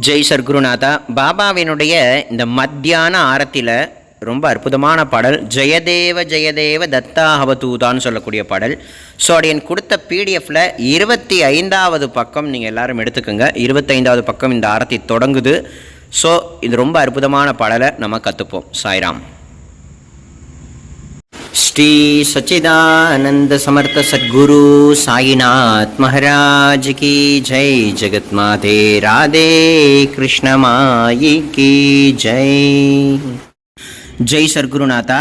ஜெய் சர்க்குருநாதா பாபாவினுடைய இந்த மத்தியான ஆரத்தியில் ரொம்ப அற்புதமான பாடல். ஜெயதேவ ஜெயதேவ தத்தா ஹவதூதான்னு சொல்லக்கூடிய பாடல். ஸோ அது என் கொடுத்த பிடிஎஃப்பில் இருபத்தி ஐந்தாவது பக்கம் நீங்கள் எல்லாரும் எடுத்துக்கோங்க. இருபத்தைந்தாவது பக்கம் இந்த ஆரத்தி தொடங்குது. ஸோ இது ரொம்ப அற்புதமான பாடலை நம்ம கற்றுப்போம் சாய்ராம். ஸ்ரீ சச்சிதானந்த சமர்த்த சத்குரு சாயிநாத் மகாராஜ் கி ஜெய். ஜெகத் மாதே ராதே கிருஷ்ணமாயி கி ஜெய். ஜெய் சர்க்குருநாதா.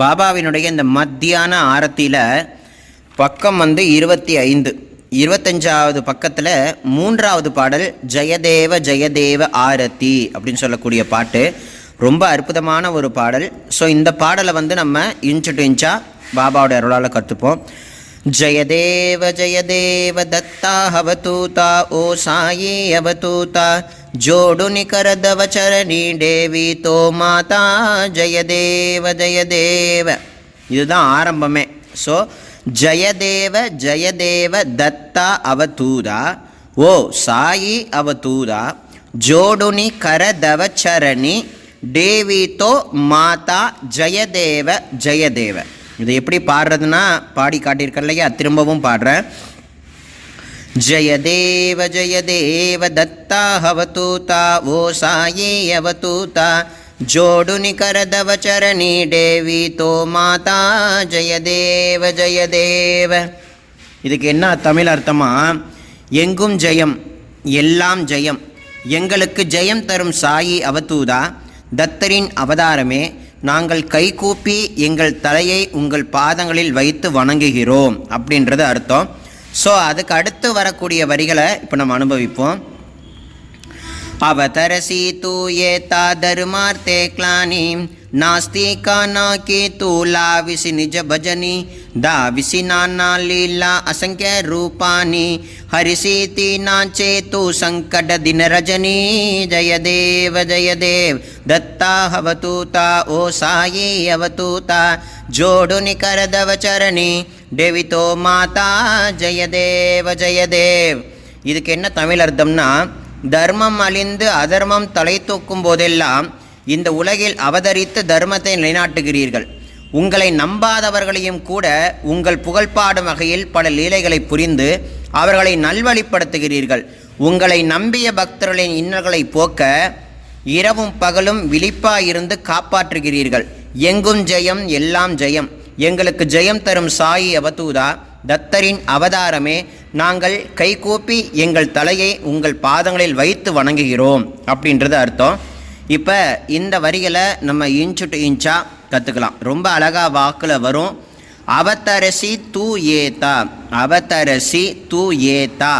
பாபாவினுடைய இந்த மத்தியான ஆரத்தியில் பக்கம் வந்து இருபத்தி ஐந்து. இருபத்தஞ்சாவது பக்கத்தில் மூன்றாவது பாடல் ஜெயதேவ ஜெயதேவ ஆரத்தி அப்படின்னு சொல்லக்கூடிய பாட்டு. ரொம்ப அற்புதமான ஒரு பாடல். ஸோ இந்த பாடலை வந்து நம்ம இன்ச்சு டு இன்ச்சாக பாபாவோட அருளால் கற்றுப்போம் ஜெயதேவ ஜெயதேவ தத்தா ஹவதூதா ஓ சாயி அவதூதா ஜோடுனி கரதவ சரணி தோ மாதா ஜெயதேவ ஜெயதேவ இதுதான் ஆரம்பமே. ஸோ ஜெயதேவ ஜெயதேவ தத்தா அவதூதா ஓ சாயி அவதூதா ஜோடுனி கரதவச்சரணி சரணி தேவிதோ மாதா ஜெயதேவ ஜெயதேவ. இது எப்படி பாடுறதுன்னா பாடி காட்டியிருக்கேன் இல்லையா? திரும்பவும் பாடுறேன். ஜெயதேவ ஜெயதேவ தத்தா ஹவதூதா ஓ சாயே அவதூதா ஜோடுனி கரதவ சரணி தேவி தோ மாதா. ஜெயதேவ ஜெயதேவ இதுக்கு என்ன தமிழ் அர்த்தமா? எங்கும் ஜெயம் எல்லாம் ஜெயம். எங்களுக்கு ஜெயம் தரும் சாயி அவதூதா. தத்தரின் அவதாரமே நாங்கள் கைகூப்பி எங்கள் தலையை உங்கள் பாதங்களில் வைத்து வணங்குகிறோம் அப்படின்றது அர்த்தம். ஸோ அதுக்கு அடுத்து வரக்கூடிய வரிகளை இப்போ நம்ம அனுபவிப்போம். अवतरसि तु ये ता धर्मार्थे क्लानि नास्ति का न के तु लाविसि निज भजनि दाविसि नाना लीला असंख्य रूपाणि हरिसीति नाचे तु संकट दिन रजनी जय देव जय देव दत्ता हवतूता ओ साई अवतूता जोडुनि करदव चरणि देवितो माता जय देव जय देव இதுக்கு என்ன தமிழ் அர்த்தம்னா தர்மம் அழிந்து அதர்மம் தலை தூக்கும் போதெல்லாம் இந்த உலகில் அவதரித்து தர்மத்தை நிலைநாட்டுகிறீர்கள். உங்களை நம்பாதவர்களையும் கூட உங்கள் புகழ்பாடும் வகையில் பல லீலைகளை புரிந்து அவர்களை நல்வழிப்படுத்துகிறீர்கள். உங்களை நம்பிய பக்தர்களின் இன்னல்களை போக்க இரவும் பகலும் விழிப்பாயிருந்து காப்பாற்றுகிறீர்கள். எங்கும் ஜெயம் எல்லாம் ஜெயம். எங்களுக்கு ஜெயம் தரும் சாயி அவதூதா. தத்தரின் அவதாரமே நாங்கள் கைகூப்பி எங்கள் தலையை உங்கள் பாதங்களில் வைத்து வணங்குகிறோம் அப்படின்றது அர்த்தம். இப்போ இந்த வரிகளை நம்ம இன்ச்சு டு இன்ச்சாக கற்றுக்கலாம் ரொம்ப அழகாக வாக்கில் வரும். அவத்தரசி தூ ஏதா அவத்தரசி தூ ஏதா.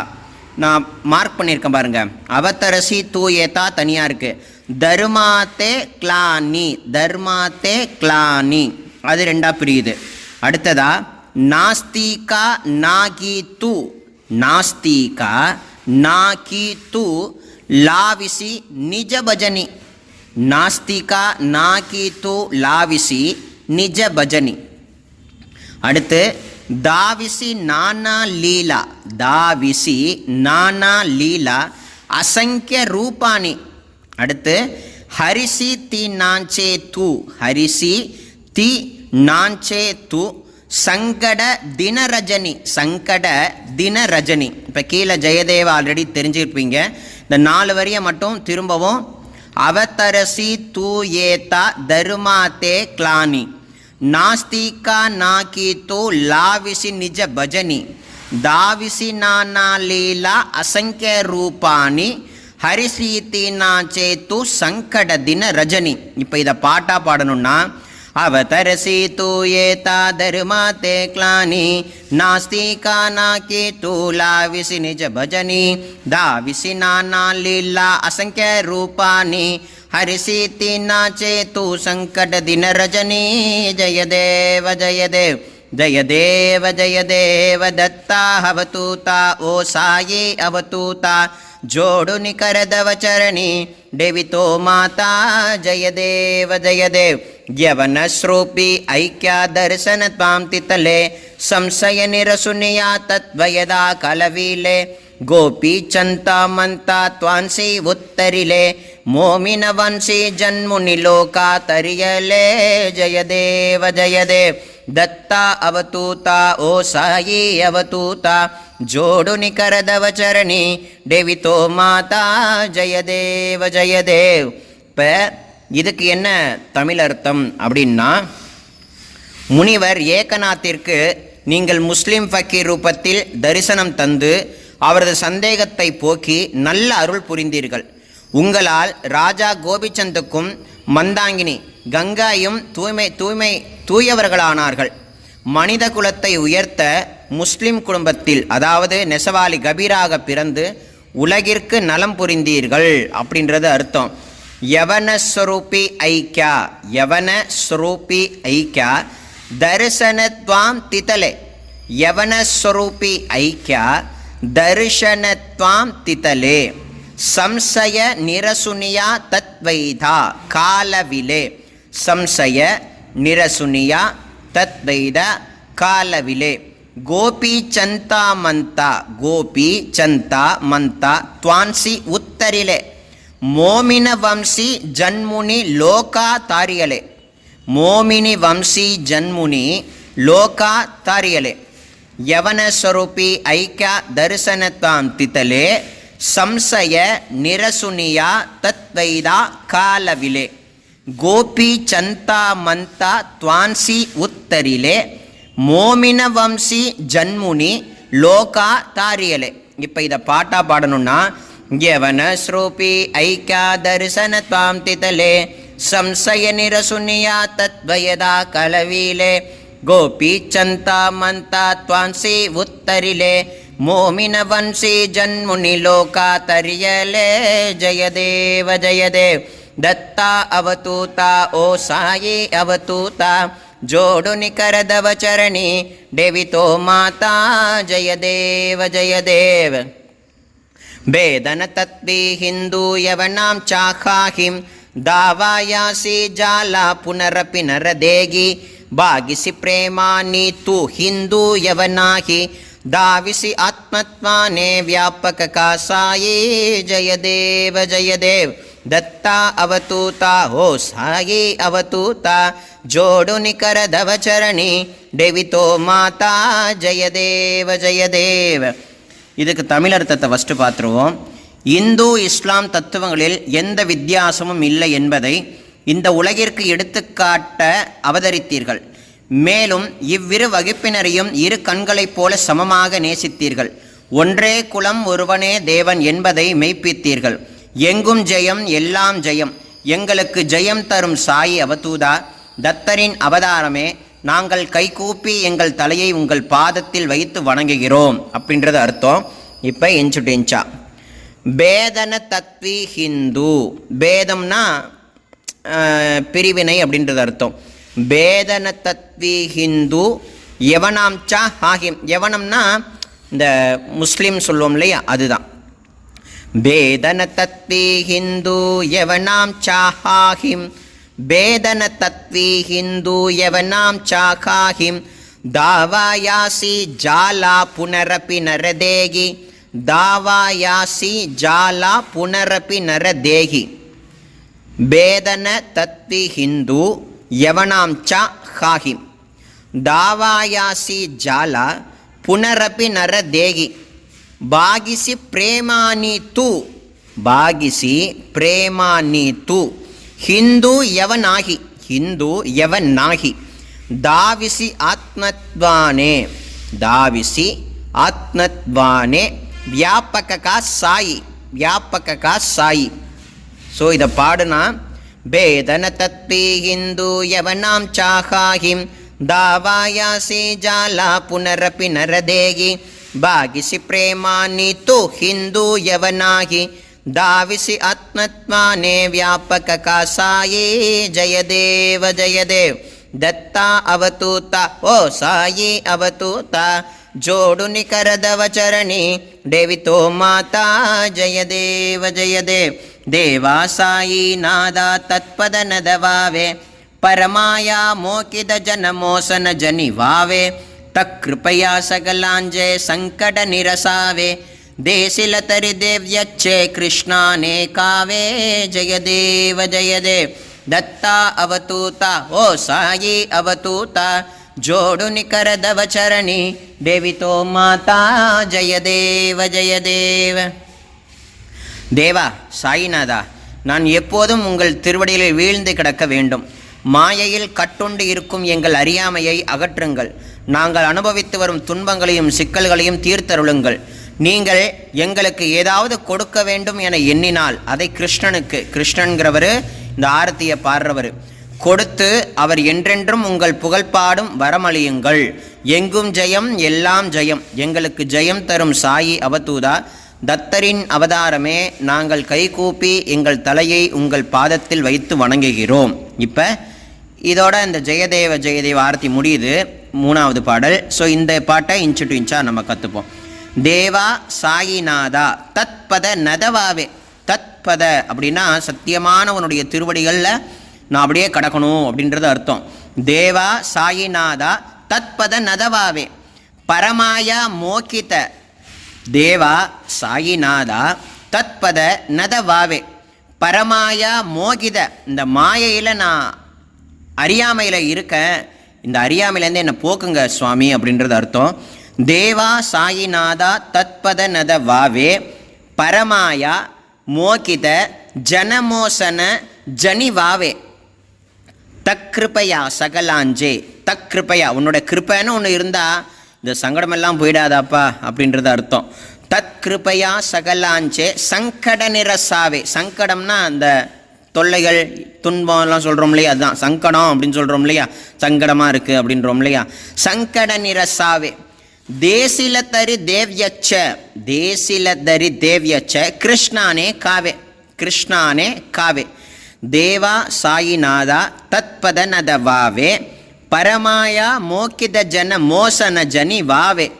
நான் மார்க் பண்ணியிருக்கேன் பாருங்கள் அவத்தரசி தூ ஏதா தனியாக இருக்குது தர்மாத்தே கிளானி தர்மாத்தே கிளானி அது ரெண்டாக பிரியுது. அடுத்ததாக நாஸ்தீகா நாகி து நாஸ்திகா நாகி து லாவிசி நிஜபஜனி. நாஸ்திகா நாகி து லாவிசி நிஜபஜனி. அடுத்து தாவிசி நானா லீலா. தாவிசி நானா லீலா. அசங்கிய ரூபானி அடுத்து ஹரிசி தி நாஞ்சே தூ. ஹரிசி தி நாஞ்சே தூ. சங்கட தினரஜனி சங்கட தினரஜனி. இப்போ கீழே ஜெயதேவா ஆல்ரெடி தெரிஞ்சிருப்பீங்க. இந்த நாலு வரியை மட்டும் திரும்பவும். அவதரசி தூ ஏதா தருமாத்தே கிளானி. நாஸ்திகா நாக்கி தூ லாவிசி நிஜ பஜனி. தாவிசி நானா லீலா அசங்கிய ரூபானி ஹரிசீத்தி நாச்சே தூ சங்கட தின ரஜனி இப்போ இதை பாட்டாக பாடணும்னா अवतरसि तु एतादर्माते कलानि नास्तिकानाकेतुलाविसि निजभजनी दाविसि नानालीला असङ्ख्यरूपाणि हरिषीति न चेतु सङ्कटदिनरजनी जय देव जयदेव जयदेव जयदेव दत्ता अवतूता साये अवतूता जोडुनिकरदवचरणी देवितो माता जय देव जयदेव यवनश्रूपी ऐक्या दर्शनत्वां तितले। संशयनिरसुनिया तद्वयदा कलवीले। गोपीचन्तामन्ता त्वांसि उत्तरिले। मोमिनवंसि न वंशी जन्मुनि लोकातरियले जयदेव जय देव ತರಿಯಲೇ ಜಯ ದೇವ ಜಯ ದೇವ್ ದತ್ತ ಅವತೂತ ಓ ಸಾಯಿ ಅವತೂತ ಜೋಡು ನಿಕರದವ ಚರಣಿ டேவிதோ மாதா ஜெயதேவ ஜெயதேவ் இப்போ இதுக்கு என்ன தமிழ் அர்த்தம் அப்படின்னா முனிவர் ஏகநாத்திற்கு நீங்கள் முஸ்லிம் ஃபக்கீர் ரூபத்தில் தரிசனம் தந்து அவரது சந்தேகத்தை போக்கி நல்ல அருள் புரிந்தீர்கள் உங்களால் ராஜா கோபிச்சந்துக்கும் மந்தாங்கினி கங்காயும் தூய்மை தூய்மை தூயவர்களானார்கள். மனித குலத்தை உயர்த்த முஸ்லிம் குடும்பத்தில் அதாவது நெசவாளி கபீராக பிறந்து உலகிற்கு நலம் புரிந்தீர்கள் அப்படின்றது அர்த்தம். யவனஸ்வரூபி ஐக்கியா யவன ஸ்வரூபி ஐக்கியா தரிசனத்வாம் திதலே யவனஸ்வரூபி ஐக்கியா தரிசனத்வாம் திதலே சம்சய நிரசுனியா தத்வைதா காலவிலே. ಸಂಶಯ ನಿರಸುನಿಯ ತದ್ವೈದ ಕಾಲವಿಲೆ ಗೋಪಿ ಚಂತ ಮಂತ ಗೋಪಿ ಚಂತ ಮಂತ ತ್ವಾನ್ಸಿ ಉತ್ತರಿಲೆ ಮೋಮಿನ ವಂಶಿ ಜನ್ಮುನಿ ಲೋಕ ತಾರಿಯಲೆ ಮೋಮಿನಿ ವಂಶಿ ಜನ್ಮುನಿ ಲೋಕ ತಾರಿಯಲೆ ಯವನ ಸ್ವರೂಪಿ ಐಕ್ಯ ದರ್ಶನತ್ವಾಂ ತಿತಲೆ ಸಂಶಯ ನಿರಸುನಿಯ ತದ್ವೈದ ಕಾಲವಿಲೆ கோபி சந்தா மந்தா துவான்சி உத்தரிலே மோமின வம்சி ஜன்முனி லோகா தாரியலே. இப்போ இதை பாட்டாக பாடணும்னா யவனஸ்ரூபி ஐக்கா தரிசன துவாம் திதலே சம்சய நிரசுனியா தத்வயதா கலவீலே கோபி சந்தா மந்தா துவான்சி உத்தரிலே மோமின வம்சி ஜன்முனி லோகா தரியலே ஜெயதேவ ஜெயதேவ். दत्ता अवतूता ओ ओसायै अवतूता जोडुनिकरदवचरणि देवितो माता जय देव जयदेव भेदनतत्विहिन्दूयवनां चाखाहिं दावायासि जाला पुनरपि नरदेगी भागिसि प्रेमानि तु हिन्दूयव नाहि दाविसि आत्मत्वाने व्यापकका सायी जय देव जय देव। ತು ಹಿಂದೂ ಯವನಾಹಿ ದಾವಿಸಿ ಆತ್ಮತ್ವಾನೇ ವ್ಯಾಪಕ ಕಾಸಾಯೇ ಜಯ ದೇವ ಜಯ ದೇವ್ ದತ್ತ ಅವತೂತ ಹೋ ಸಾಯಿ ಅವತೂತ ಜೋಡು ನಿಕರದವ ಚರಣಿ ಡೆವಿತೋ ಮಾತಾ ಜಯ ದೇವ ಜಯ ದೇವ இதுக்கு தமிழ் அர்த்தத்தை ஃபஸ்ட்டு பார்த்துருவோம் இந்து இஸ்லாம் தத்துவங்களில் எந்த வித்தியாசமும் இல்லை என்பதை இந்த உலகிற்கு எடுத்துக்காட்ட அவதரித்தீர்கள் மேலும் இவ்விரு வகுப்பினரையும் இரு கண்களைப் போல சமமாக நேசித்தீர்கள் ஒன்றே குலம் ஒருவனே தேவன் என்பதை மெய்ப்பித்தீர்கள் எங்கும் ஜெயம் எல்லாம் ஜெயம். எங்களுக்கு ஜெயம் தரும் சாயி அவதூதா. தத்தரின் அவதாரமே நாங்கள் கைகூப்பி எங்கள் தலையை உங்கள் பாதத்தில் வைத்து வணங்குகிறோம் அப்படின்றது அர்த்தம். இப்போ இன்ச்சு இன்ச்சா பேதன தத்வி ஹிந்து. பேதம்னா பிரிவினை அப்படின்றது அர்த்தம். பேதன தத்வி ஹிந்து யவனாம் ச ஹாஹிம். எவனம்னா இந்த முஸ்லீம் சொல்லுவோம் இல்லையா அதுதான். भेदन तत्वी हिन्दू यवनां चाहाहिं भेदन तत्वी हिन्दू यवनां चाखाहिं दावायासि जाला पुनरपि नरदेहि दावायासि जाला पुनरपि नरदेहि भेदन तत्वी हिन्दू यवनां च हाहिं दावायासि जाला पुनरपि नरदेहि ಬಾಗಿಸಿ ಪ್ರೇಮಾನಿ ತು ಬಾಗಿಸಿ ಪ್ರೇಮಾನಿ ತು ಹಿಂದೂ ಯವನಾಹಿ ಹಿಂದೂ ಯವನಾಹಿ ದಾವಿಸಿ ಆತ್ಮತ್ವಾನೆ ದಾವಿಸಿ ಆತ್ಮತ್ವಾನೆ ವ್ಯಾಪಕ ಸಾಯಿ ವ್ಯಾಪಕ ಸಾಯಿ ஸோ இதை பாடுனா ಬೇದನ ತತ್ವಿ ಹಿಂದೂ ಯವನಾಂ ಚಾಹಾಹಿಂ ದಾವಾಯಾಸಿ ಜಾಲ ಪುನರಪಿ ನರದೇಗಿ ಬಾಗಿಸಿ ಪ್ರೇಮಾನಿ ತು ಹಿಂದೂ ಯವನಾಹಿ ದಾವಿಸಿ ಆತ್ಮತ್ವಾನೇ ವ್ಯಾಪಕ ಕಾಸಾಯೇ ಜಯ ದೇವ ಜಯ ದೇವ್ ದತ್ತಾ ಅವತೂತ ಓ ಸಾಯಿ ಅವತೂತ ಜೋಡು ನಿಕರದವ ಚರಣಿ ದೇವಿತೋ ಮಾತಾ ಜಯ ದೇವ ಜಯ ದೇವ್ ದೇವಾ ಸಾಯಿ ನಾದ ತತ್ಪದ ನದವಾವೆ ಪರಮಾಯ ಮೋಕಿದ ಜನ ಮೋಸನ ಜನಿವಾವೆ तत्कृपया सकलाञ्जे सङ्कटनिरसावे देशिलतरिदेव्यच्छे कृष्णाने कावे जयदेव जयदेव दत्ता अवतूता ओ सायी अवतूता जोडुनिकरदवचरणि देवितो माता जयदेव जयदेव தேவா சாயிநாதா நான் எப்போதும் உங்கள் திருவடியில் வீழ்ந்து கிடக்க வேண்டும் மாயையில் கட்டுண்டு இருக்கும் எங்கள் அறியாமையை அகற்றுங்கள் நாங்கள் அனுபவித்து வரும் துன்பங்களையும் சிக்கல்களையும் தீர்த்தருளுங்கள். நீங்கள் எங்களுக்கு ஏதாவது கொடுக்க வேண்டும் என எண்ணினால் அதை கிருஷ்ணனுக்கு கிருஷ்ணன்கிறவர் இந்த ஆரத்தியை பாடுறவர் கொடுத்து அவர் என்றென்றும் உங்கள் புகழ்பாடும் வரமளியுங்கள். எங்கும் ஜெயம் எல்லாம் ஜெயம். எங்களுக்கு ஜெயம் தரும் சாயி அவதூதா. தத்தரின் அவதாரமே நாங்கள் கைகூப்பி எங்கள் தலையை உங்கள் பாதத்தில் வைத்து வணங்குகிறோம். இப்போ இதோட இந்த ஜெயதேவ ஜெயதேவ ஆரத்தி முடியுது. மூணாவது பாடல். ஸோ இந்த பாட்டை இன்ச்சு டு இன்ச்சாக நம்ம கற்றுப்போம் தேவா சாயிநாதா தத்பத நதவாவே தத்பத அப்படின்னா சத்தியமானவனுடைய திருவடிகளில் நான் அப்படியே கடக்கணும் அப்படின்றது அர்த்தம். தேவா சாயிநாதா தத்பத நதவாவே பரமாயா மோக்கித தேவா சாயிநாதா தத்பத நதவாவே பரமாயா மோகித இந்த மாயையில் நான் அறியாமையில் இருக்கேன் இந்த அறியாமையிலேருந்து என்னை போக்குங்க சுவாமி அப்படின்றது அர்த்தம். தேவா சாயிநாதா தத்பத நத வாவே பரமாயா மோகித ஜனமோசன ஜனிவாவே. தக்கிருப்பையா சகலாஞ்சே தக்கிருப்பையா உன்னோட கிருப்பைன்னு ஒன்று இருந்தால் இந்த சங்கடமெல்லாம் போயிடாதாப்பா அப்படின்றது அர்த்தம். தத் கிருபையா சகலாஞ்சே சங்கட நிரசாவே சங்கடம்னா அந்த தொல்லைகள் துன்பம்லாம் சொல்கிறோம் இல்லையா? அதுதான் சங்கடம் அப்படின்னு சொல்கிறோம் இல்லையா? சங்கடமாக இருக்குது அப்படின்றோம் இல்லையா? சங்கட நிரசாவே. தேசிலதரி தேவ்யச்ச. தேசிலதரி தேவ்யச்ச. கிருஷ்ணானே காவே. கிருஷ்ணானே காவே. தேவா சாயிநாதா தத்பத நதவாவே. பரமாயா மோக்கித ஜன மோசன ஜனி வாவே.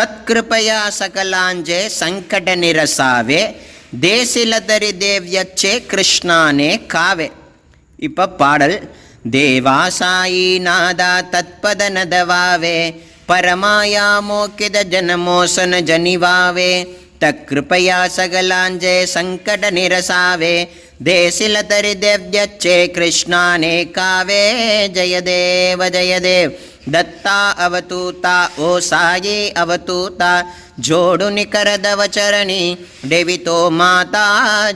தத்கிருபயா சகலாஞ்சே சங்கட நிரசாவே. தேசிலதரி தேவ்யச்சே கிருஷ்ணானே காவே. இப்போ பாடல் தேவாசாயி நாதா தத்பத நதவாவே பரமாயா மோக்கித ஜனமோசன ஜனிவாவே தக்கிருப்பையா சகலாஞ்சே சங்கட நிரசாவே தேசிலதரி தேவ்யச்சே கிருஷ்ணானே காவே ஜெயதேவ ஜெயதேவ். ದತ್ತಾ ಅವತೂತ ಓ ಸಾಯಿ ಅವತೂತ ஜோடு ನಿಖರದವಚರಣಿ டெவிதோ மாதா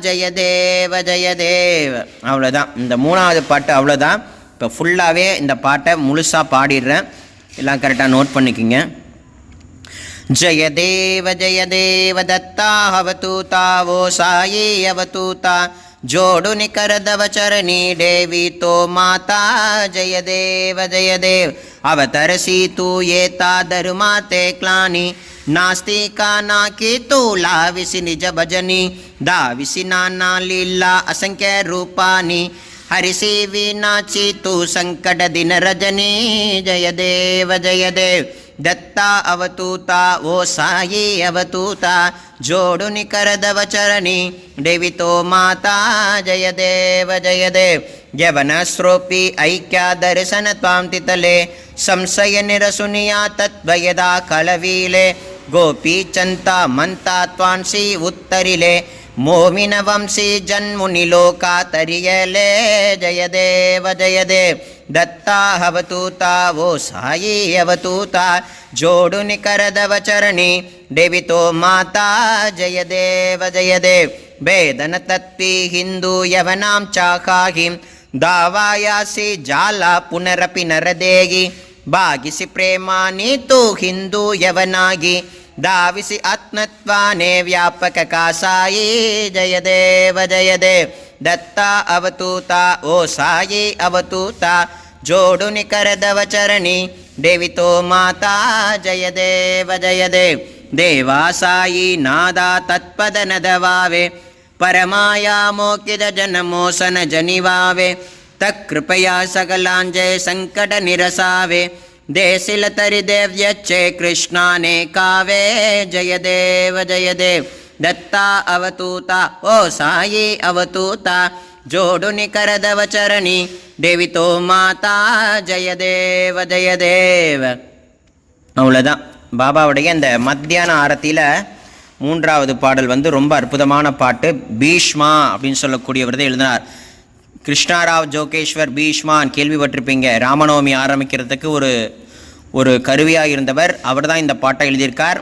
ஜெயதேவ ஜெயதேவ அவ்வளோதான் இந்த மூணாவது பாட்டு அவ்வளோதான் இப்போ ஃபுல்லாகவே இந்த பாட்டை முழுசாக பாடிடுறேன். எல்லாம் கரெக்டாக நோட் பண்ணிக்கிங்க. ஜெயதேவ ஜெயதேவ தத்தா அவதூதா ஓ சாயி அவதூதா जोडु निकरदव चरणी देवी तो माता जय देव जय देव अवतरसी तू येता धर्माते क्लानि नास्ति का नाकी तू लाविसि निज भजनी दाविसि नाना लीला हरिसेवीनाची तु सङ्कटदिनरजनी जयदेव जयदेव दत्ता अवतूता वो सायी अवतूता जोडु निकरदवचरणी देवितो माता जयदेव जयदेव यवनस्रोऽपि ऐक्या दर्शन त्वां तितले संशयनिरसुनिया तद्वयदा कलवीले गोपीचन्ता मन्ता त्वांसि उत्तरिले మోమిన వంశీ జన్ముని లోకాతరియలే. జయదేవ జయదేవ్. దత్తా హవతూతా ఓ సాయి అవతూతా జోడుని కరదవ చరణి దేవితో మాతా. జయదేవ జయదేవ్. వేదన తత్పి హిందూ యవనాం చాకాహి. దావాయాసి జాల పునరపి నరదేగి. బాగిసి ప్రేమ నీతో హిందూ యవనాగి. दाविसि आत्मत्वाने व्यापककासायी जयदेव जयदेव दत्ता अवतूता ओ सायी अवतूता। जोडुनिकरदवचरणि देवितो माता। जयदेव जयदेव देवासायी नादा तत्पदनदवावे न दवावे तत्कृपया सकलाञ्जय सङ्कटनिरसावे देशिलतरि देव्यच्चे कृष्णाने कावे जय देव जय देव दत्ता अवतूता ओ साई अवतूता जोडुनि करदव चरणि देवितो माता जय देव जय देव அவ்வளோதான் பாபாவுடைய அந்த மத்தியான ஆரத்தியில் மூன்றாவது பாடல் வந்து ரொம்ப அற்புதமான பாட்டு பீஷ்மா அப்படின்னு சொல்லக்கூடியவர் தான் எழுதினார் கிருஷ்ணாராவ் ஜோகேஸ்வர் பீஷ்மான் கேள்விப்பட்டிருப்பீங்க. ராமநவமி ஆரம்பிக்கிறதுக்கு ஒரு ஒரு கருவியாக இருந்தவர். அவர் தான் இந்த பாட்டை எழுதியிருக்கார்.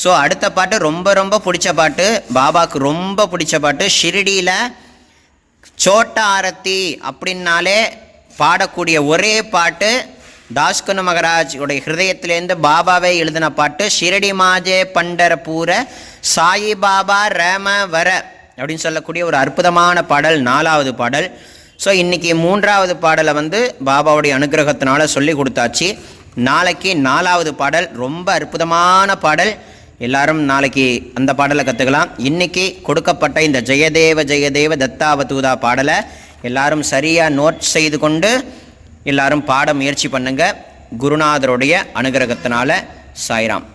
ஸோ அடுத்த பாட்டு ரொம்ப ரொம்ப பிடிச்ச பாட்டு. பாபாவுக்கு ரொம்ப பிடிச்ச பாட்டு. ஷிரடியில் சோட்ட ஆரத்தி அப்படின்னாலே பாடக்கூடிய ஒரே பாட்டு தாஸ்குனு மகராஜ் உடைய ஹிருதயத்திலேருந்து பாபாவே எழுதின பாட்டு. ஷிரடி மாஜே பண்டரபூர சாயி பாபா ரம வர. அப்படின்னு சொல்லக்கூடிய ஒரு அற்புதமான பாடல் நாலாவது பாடல். ஸோ இன்றைக்கி மூன்றாவது பாடலை வந்து பாபாவுடைய அனுகிரகத்தினால சொல்லி கொடுத்தாச்சு. நாளைக்கு நாலாவது பாடல் ரொம்ப அற்புதமான பாடல். எல்லாரும் நாளைக்கு அந்த பாடலை கற்றுக்கலாம் இன்றைக்கி கொடுக்கப்பட்ட இந்த ஜெயதேவ ஜெயதேவ தத்தாவதூதா பாடலை எல்லாரும் சரியாக நோட் செய்து கொண்டு எல்லாரும் பாட முயற்சி பண்ணுங்கள் குருநாதருடைய அனுகிரகத்தினால சாய்ராம்.